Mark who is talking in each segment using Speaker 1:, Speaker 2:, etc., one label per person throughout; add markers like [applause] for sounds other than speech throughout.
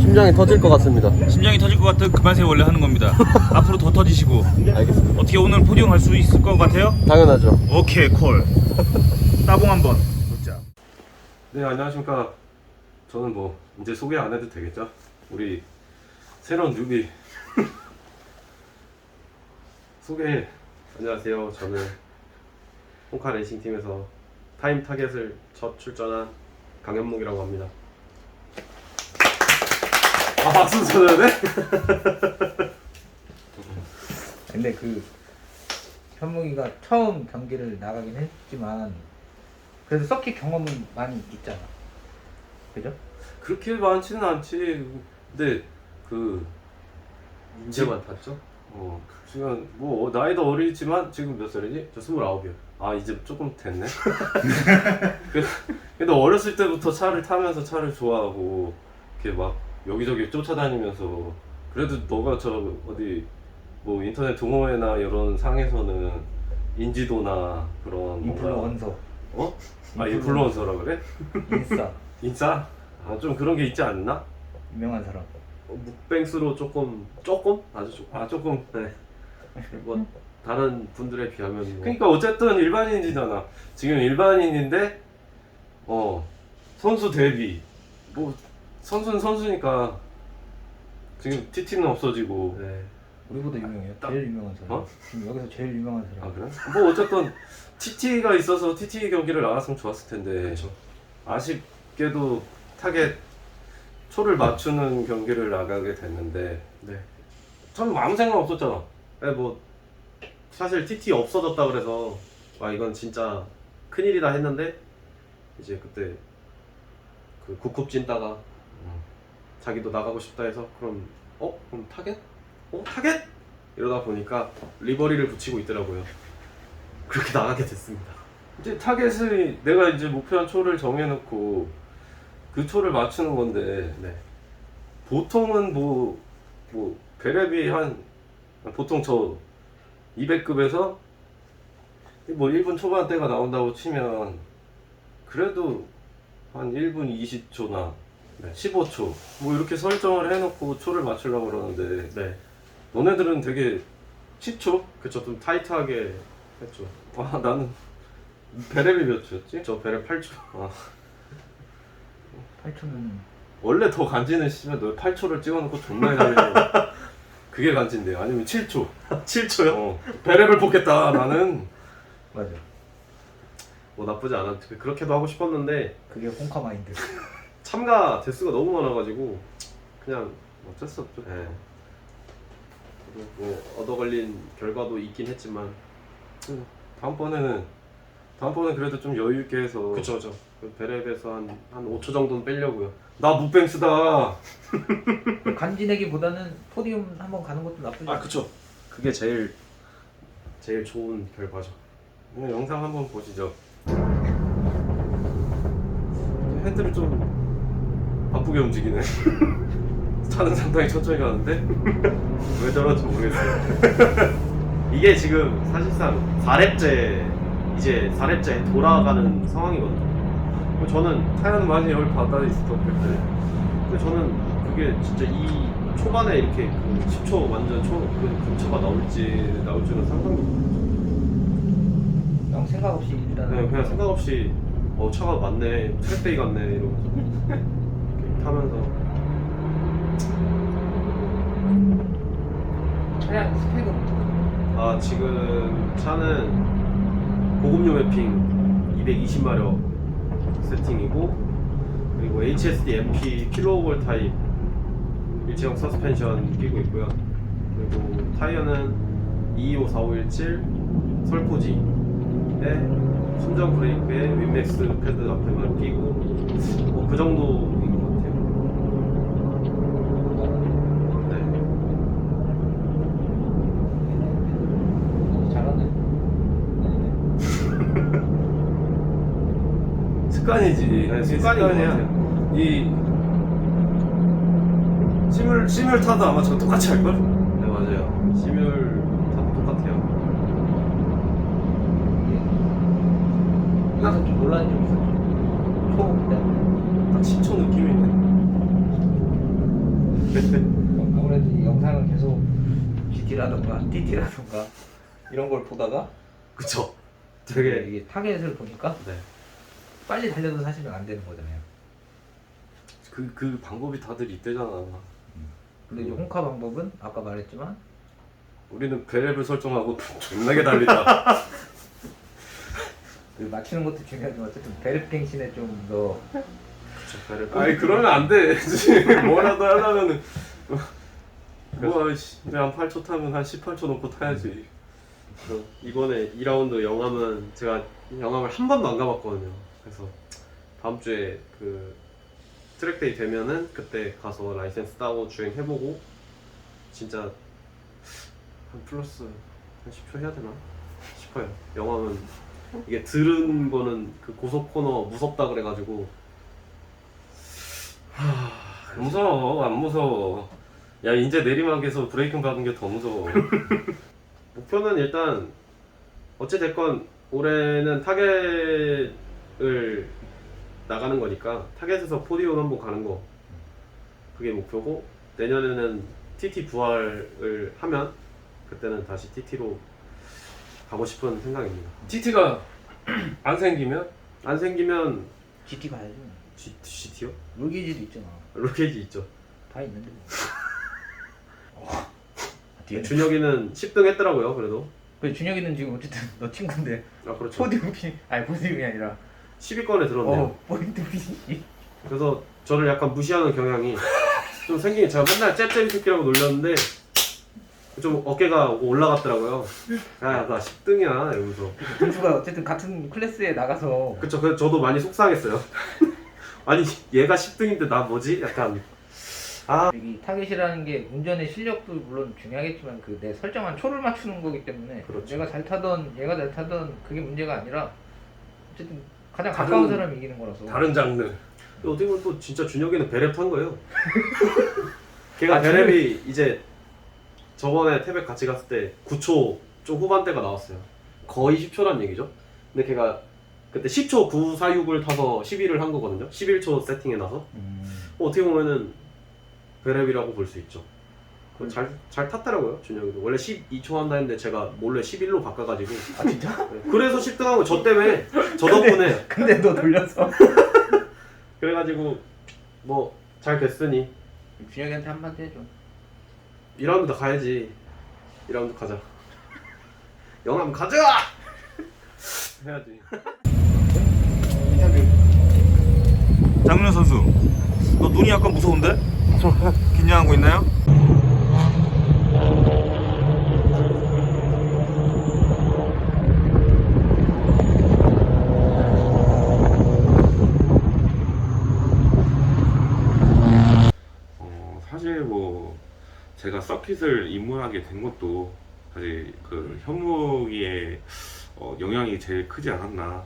Speaker 1: 심장이 터질 것 같습니다.
Speaker 2: 심장이 터질 것 같은 그 맛에 원래 하는 겁니다. [laughs] 앞으로 더 터지시고
Speaker 1: 알겠습니다.
Speaker 2: 어떻게 오늘 포디움 할수 있을 것 같아요?
Speaker 1: 당연하죠.
Speaker 2: 오케이 콜. [laughs] 따봉 한번 놓자.
Speaker 1: 네 안녕하십니까. 저는 뭐 이제 소개 안 해도 되겠죠? 우리 새로운 뉴비 [laughs] 소개. 안녕하세요. 저는 홍카 레이싱 팀에서 타임 타겟을 첫 출전한 강현목이라고 합니다. 아 박수 쳐줘야 돼?
Speaker 3: 근데 그 현묵이가 처음 경기를 나가긴 했지만 그래도 서킷 경험은 많이 있잖아. 그죠?
Speaker 1: 그렇게 많지는 않지. 근데 그
Speaker 4: 이제만 탔죠?
Speaker 1: 어, 지금 뭐 나이도 어리지만 지금 몇 살이지? 저 스물아홉이요. 아 이제 조금 됐네. [laughs] 그- 근데 어렸을 때부터 차를 타면서 차를 좋아하고 이렇게 막 여기저기 쫓아다니면서 그래도 너가 저 어디 뭐 인터넷 동호회나 이런 상에서는 인지도나 그런 뭔가
Speaker 3: 인플루언서,
Speaker 1: 어? 아 인플루언서라 그래?
Speaker 3: 인싸,
Speaker 1: 인싸? 아 좀 그런 게 있지 않나?
Speaker 3: 유명한 사람.
Speaker 4: 어, 묵뱅스로 조금 조금 아주 조금
Speaker 1: 아 조금
Speaker 4: 네. 뭐 다른 분들에 비하면 뭐
Speaker 1: 그러니까 어쨌든 일반인이잖아. 지금 일반인인데 어 선수 데뷔 뭐 선수는 선수니까 지금 TT는 없어지고
Speaker 4: 네.
Speaker 3: 우리보다 유명해요.
Speaker 1: 딱-
Speaker 3: 제일 유명한 사람.
Speaker 1: 어?
Speaker 3: 지금 여기서 제일 유명한
Speaker 1: 아
Speaker 3: 사람.
Speaker 1: 그래? 뭐 어쨌든 TT가 있어서 TT 경기를 나갔으면 좋았을 텐데
Speaker 4: 그렇죠.
Speaker 1: 아쉽게도 타겟 초를 맞추는 경기를 나가게 됐는데
Speaker 4: 네.
Speaker 1: 전 아무 생각 없었잖아.
Speaker 4: 네, 뭐 사실 TT 없어졌다 그래서 와 이건 진짜 큰일이다 했는데 이제 그때 그 국급 찐따가 자기도 나가고 싶다 해서 그럼 어? 그럼 타겟? 어? 타겟? 이러다 보니까 리버리를 붙이고 있더라고요. 그렇게 나가게 됐습니다.
Speaker 1: 이제 타겟을 내가 이제 목표한 초를 정해놓고 그 초를 맞추는 건데
Speaker 4: 네.
Speaker 1: 보통은 뭐, 뭐, 베레비 한, 보통 저 200급에서 뭐 1분 초반대가 나온다고 치면 그래도 한 1분 20초나 15초 뭐 이렇게 설정을 해놓고 초를 맞추려고 그러는데
Speaker 4: 네.
Speaker 1: 너네들은 되게 10초?
Speaker 4: 그쵸 좀 타이트하게 했죠.
Speaker 1: 아 나는 베레비 몇 초였지?
Speaker 4: 저 배를 8초.
Speaker 1: 아,
Speaker 3: 8초면
Speaker 1: 원래 더 간지는 씨발 너 8초를 찍어놓고 존나 해달려 [laughs] 그게 간지인데 아니면 7초
Speaker 4: 7초요?
Speaker 1: 어, 베레를 뽑겠다 나는
Speaker 3: 맞아.
Speaker 4: 뭐 나쁘지 않았죠. 그렇게도 하고 싶었는데
Speaker 3: 그게 홍카 마인드. [laughs]
Speaker 4: 참가 대수가 너무 많아가지고 그냥
Speaker 1: 어쩔 수 없죠.
Speaker 4: 예. 그리고 뭐 얻어 걸린 결과도 있긴 했지만.
Speaker 1: 다음번에는 다음번에 그래도 좀 여유 있게 해서
Speaker 4: 그쵸 그쵸. 그 베랩에서 한, 한 5초 정도는 빼려고요. 나
Speaker 1: 무뱅스다! [laughs]
Speaker 3: 간지내기보다는 포디움 한번 가는 것도 나쁘지
Speaker 4: 아
Speaker 3: 않아.
Speaker 4: 그쵸. 그게 제일 제일 좋은 결과죠.
Speaker 1: 네, 영상 한번 보시죠. 핸들을 좀 바쁘게 움직이네. [laughs] 차는 상당히 천천히 가는데? 왜 저런지 모르겠어요. [laughs]
Speaker 4: 이게 지금 사실상 4렙째 이제 4렙째 돌아가는 상황이거든요. 저는
Speaker 1: 타이어는 많이 열 받아 있을 것 같은데
Speaker 4: 근데 저는 그게 진짜 이 초반에 이렇게 그 10초 완전 초그 근처가 나올지 나올 줄은 상상도 못했죠.
Speaker 3: 형 생각 없이 일단
Speaker 4: 그냥 그냥 생각 없이 어 차가 맞네 트랙데이 같네 이러면서 [laughs] 타면서
Speaker 3: 차량 스펙은 어떻게?
Speaker 4: 아 지금 차는 고급용 맵핑 220마력 세팅이고 그리고 HSD MP 킬로볼 타입 일체형 서스펜션 끼고 있고요 그리고 타이어는 225 4517 설포지에 순정 브레이크에 윈맥스 패드 앞에만 끼고 뭐 그 정도인 것 같아요 네.
Speaker 3: 잘하네.
Speaker 1: 습관이지
Speaker 4: 네, 습관인 것. 같아요.
Speaker 1: 이 시뮬 시뮬 타도 아마 저 똑같이 할 걸?
Speaker 4: 네 맞아요 시뮬 다 똑같아요
Speaker 3: 여기서 좀 논란이 좀 있었죠. 초 때문에.
Speaker 1: 딱 10초 느낌이네. [laughs]
Speaker 3: 아무래도 이 영상은 계속 GT라던가 TT라던가 이런 걸 보다가
Speaker 4: 그쵸.
Speaker 3: 되게
Speaker 4: 되게
Speaker 3: 이게 타겟을 보니까
Speaker 4: 네.
Speaker 3: 빨리 달려도 사실은 안 되는 거잖아요.
Speaker 1: 그, 그 방법이 다들 있대잖아.
Speaker 3: 근데 이제 홍카 방법은 아까 말했지만
Speaker 1: 우리는 배랩을 설정하고 [laughs] 존나게 달리자. [laughs]
Speaker 3: 그 맞추는 것도 중요하지만 어쨌든 베르탱신에 좀더
Speaker 4: 배를
Speaker 1: 아니 그러면 안 돼. [laughs] 뭐라도 하려면은 뭐한 8초 타면 한 18초 놓고 타야지.
Speaker 4: 그래서 이번에 2라운드 영암은 제가 영암을 한 번도 안 가봤거든요. 그래서 다음 주에 그 트랙데이 되면은 그때 가서 라이센스 따고 주행해보고 진짜 한 플러스 한 10초 해야 되나 싶어요. 영암은 이게 들은 거는 그 고속 코너 무섭다 그래가지고
Speaker 1: 안 무서워 안 무서워. 야 이제 내리막에서 브레이킹 받은 게 더 무서워. [laughs]
Speaker 4: 목표는 일단 어찌 됐건 올해는 타겟 을 나가는 거니까 타겟에서 포디움 한번 가는 거 그게 목표고 내년에는 TT 부활을 하면 그때는 다시 TT로 가고 싶은 생각입니다.
Speaker 1: TT가 [clears throat] 안 생기면
Speaker 4: 안 생기면
Speaker 3: GT 가야죠.
Speaker 4: G, GT요?
Speaker 3: 롤게이지도 있잖아.
Speaker 4: 로켓이 있죠.
Speaker 3: 다 있는데. 뭐. [laughs]
Speaker 4: 네, 준혁이는 10등 했더라고요. 그래도
Speaker 3: 그 준혁이는 지금 어쨌든 너 친구인데
Speaker 4: 아 그렇죠.
Speaker 3: 포디움이 아니 포디움이 아니라
Speaker 4: 10위권에 들었네요.
Speaker 3: 어 포인트이
Speaker 4: 그래서 저를 약간 무시하는 경향이 좀 생긴 제가 맨날 짭짭이 새끼라고 놀렸는데 좀 어깨가 올라갔더라고요. 야, 나 10등이야 이러면서.
Speaker 3: 등수가 어쨌든 같은 클래스에 나가서
Speaker 4: 그쵸, 그래서 저도 많이 속상했어요. [laughs] 아니 얘가 10등인데 나 뭐지? 약간
Speaker 3: 아이 타겟이라는 게 운전의 실력도 물론 중요하겠지만 그 내 설정한 초를 맞추는 거기 때문에
Speaker 4: 그렇죠.
Speaker 3: 내가 잘 타던 얘가 잘 타던 그게 문제가 아니라 어쨌든 가장
Speaker 1: 다른-
Speaker 3: 가까운 사람이 이기는 거라서
Speaker 1: 다른 장르.
Speaker 4: 어떻게 보면 또 진짜 준혁이는 베랩 탄 거예요. [laughs] 걔가
Speaker 3: 아,
Speaker 4: 베랩이 이제 저번에 태백 같이 갔을 때 9초 좀 후반대가 나왔어요. 거의 10초란 얘기죠. 근데 걔가 그때 10초 946을 타서 11을 한 거거든요. 11초 세팅해 놔서.
Speaker 3: 음.
Speaker 4: 어, 어떻게 보면은 베랩이라고 볼 수 있죠. 그거 잘, 잘 탔더라고요, 준혁이도. 원래 12초 한다 했는데 제가 몰래 11로 바꿔가지고.
Speaker 3: 아 진짜?
Speaker 4: 네. 그래서 10등한 거저 때문에, 저 덕분에.
Speaker 3: 근데 너 돌려서 [laughs]
Speaker 4: 그래가지고, 뭐, 잘 됐으니,
Speaker 3: 준혁이한테 한마디 해줘
Speaker 4: 2라운드 다 가야지. 2라운드 가자. [laughs] 영암 가자! [laughs]
Speaker 1: 해야지.
Speaker 2: 장윤 선수, 너 눈이 약간 무서운데? 긴장하고 있나요?
Speaker 5: 어, 사실 뭐 제가 서킷을 입문하게 된 것도 사실 그 현무기의 어, 영향이 제일 크지 않았나.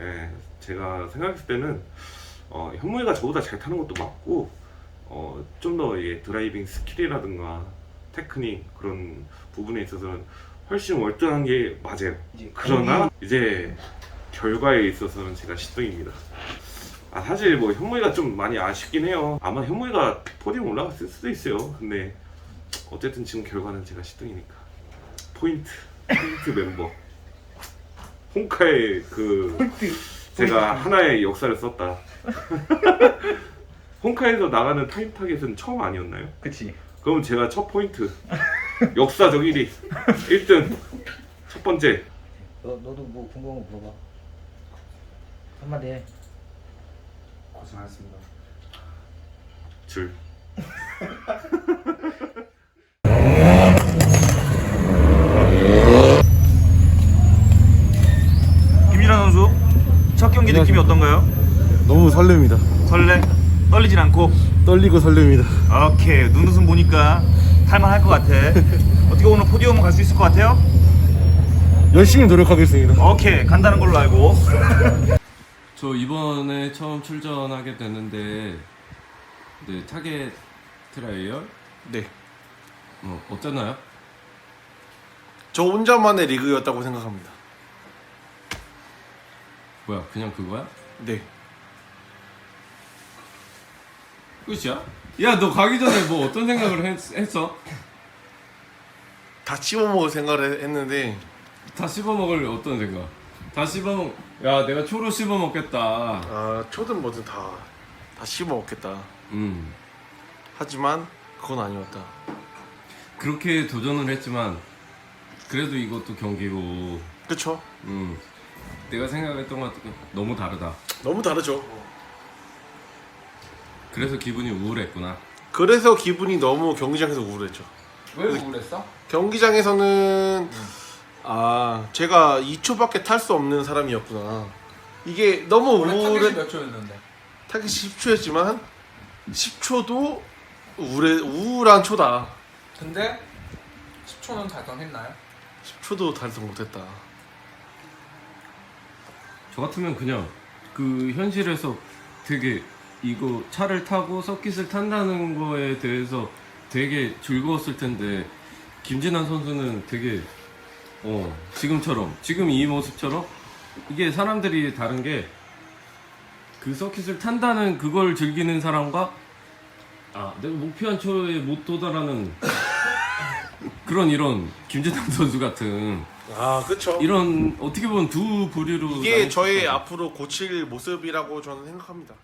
Speaker 5: 예, 제가 생각했을 때는 어, 현무기가 저보다 잘 타는 것도 맞고 어, 좀더 드라이빙 스킬이라든가 테크닉 그런 부분에 있어서는 훨씬 월등한 게 맞아요. 그러나 이제 결과에 있어서는 제가 10등입니다. 아 사실 뭐 현무이가 좀 많이 아쉽긴 해요. 아마 현무이가 포디움 올라갔을 수도 있어요. 근데 어쨌든 지금 결과는 제가 10등이니까. 포인트 포인트 멤버. 홍카의 그 제가 하나의 역사를 썼다. [laughs] 홍카에서 나가는 타임 타겟은 처음 아니었나요?
Speaker 3: 그치.
Speaker 5: 그럼 제가 첫 포인트. 역사적 1위. 1등. 첫 번째.
Speaker 3: 너, 너도 뭐 궁금한 거 물어봐. 한마디 해.
Speaker 6: 고생하셨습니다.
Speaker 5: 줄
Speaker 2: 김일환 선수, 첫 경기 느낌이 어떤가요?
Speaker 6: 너무 설렙니다.
Speaker 2: 설레? 떨리진 않고?
Speaker 6: 떨리고 설렙니다.
Speaker 2: 오케이, 눈웃음 보니까 탈만할 것 같아. [laughs] 어떻게 오늘 포디움 갈 수 있을 것 같아요?
Speaker 6: 열심히 노력하겠습니다.
Speaker 2: 오케이, 간다는 걸로 알고. [laughs]
Speaker 1: 저 이번에 처음 출전하게 됐는데 네, 타겟 트라이얼
Speaker 6: 네.
Speaker 1: 어, 어땠나요?
Speaker 6: 저 혼자만의 리그였다고 생각합니다.
Speaker 1: 뭐야 그냥 그거야?
Speaker 6: 네.
Speaker 1: 끝이야? 야 너 가기 전에 뭐 어떤 생각을 했, 했어?
Speaker 6: 다 씹어먹을 생각을 했는데.
Speaker 1: 다 씹어먹을 어떤 생각? 다 씹어먹 야 내가 초로 씹어먹겠다.
Speaker 6: 아 초든 뭐든 다, 다 씹어먹겠다.
Speaker 1: 음.
Speaker 6: 하지만 그건 아니었다.
Speaker 1: 그렇게 도전을 했지만 그래도 이것도 경기고
Speaker 6: 그쵸?
Speaker 1: 음. 내가 생각했던 것과 너무 다르다.
Speaker 6: 너무 다르죠
Speaker 1: 그래서 기분이 우울했구나
Speaker 6: 그래서 기분이 너무 경기장에서 우울했죠
Speaker 3: 왜 우울했어?
Speaker 6: 경기장에서는 아 제가 2초밖에 탈 수 없는 사람이었구나 이게 너무 우울해
Speaker 3: 몇 초였는데?
Speaker 6: 타겟이 10초였지만 10초도 우울해, 우울한 초다
Speaker 3: 근데 10초는 달성했나요?
Speaker 6: 10초도 달성 못했다
Speaker 1: 저 같으면 그냥 그 현실에서 되게 이거 차를 타고 서킷을 탄다는 거에 대해서 되게 즐거웠을 텐데 김진환 선수는 되게 어 지금처럼 지금 이 모습처럼 이게 사람들이 다른 게 그 서킷을 탄다는 그걸 즐기는 사람과 아 내가 목표한 초에 못 도달하는 그런 이런 김진환 선수 같은
Speaker 6: 아 그쵸
Speaker 1: 이런 어떻게 보면 두 부류로
Speaker 6: 이게
Speaker 1: 나눌 수
Speaker 6: 저의
Speaker 1: 있어요.
Speaker 6: 앞으로 고칠 모습이라고 저는 생각합니다